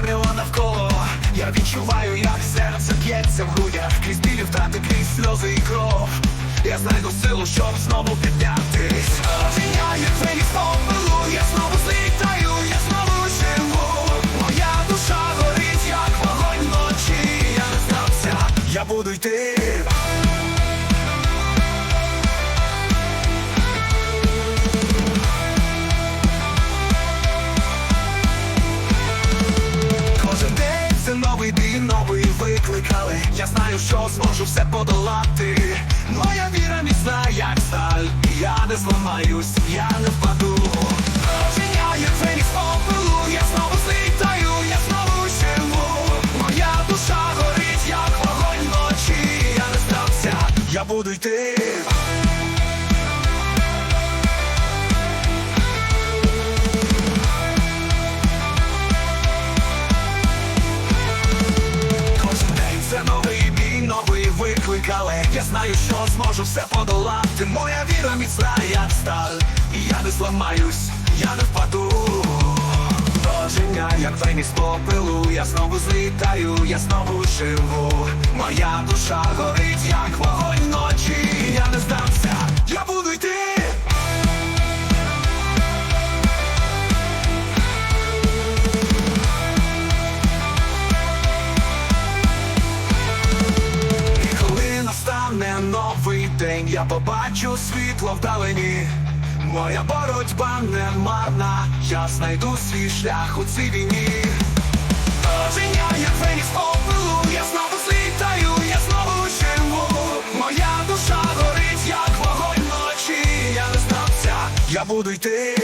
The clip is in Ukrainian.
темрява навколо, я відчуваю, як серце б'ється в грудях Крізь білі втрати, крізь сльози і кров. Я знайду силу, щоб знову піднятись. Тіняє твої помилу, я знову злітаю, я знову живу. Моя душа горить, як вогонь вночі. Я не здався, я буду йти. Виклик, я знаю, що зможу все подолати. Моя віра міцна, як сталь, я не зламаюсь, я не впаду. Ожиняє фенікс попелу, я знову злітаю, я знову живу. Моя душа горить, як вогонь вночі. Я не здався, я буду йти. Я знаю, що зможу все подолати. Моя віра міцна, як сталь, і я не зламаюсь, я не впаду. Доження, як фенікс попелу, я знову злітаю, я знову живу. Моя душа горить, як вогонь я побачу світло вдалині. Моя боротьба не марна, я знайду свій шлях у цій війні. Ожиня, як фенікс попелу, я знову злітаю, я знову живу. Моя душа горить, як вогонь вночі. Я не стався, я буду йти.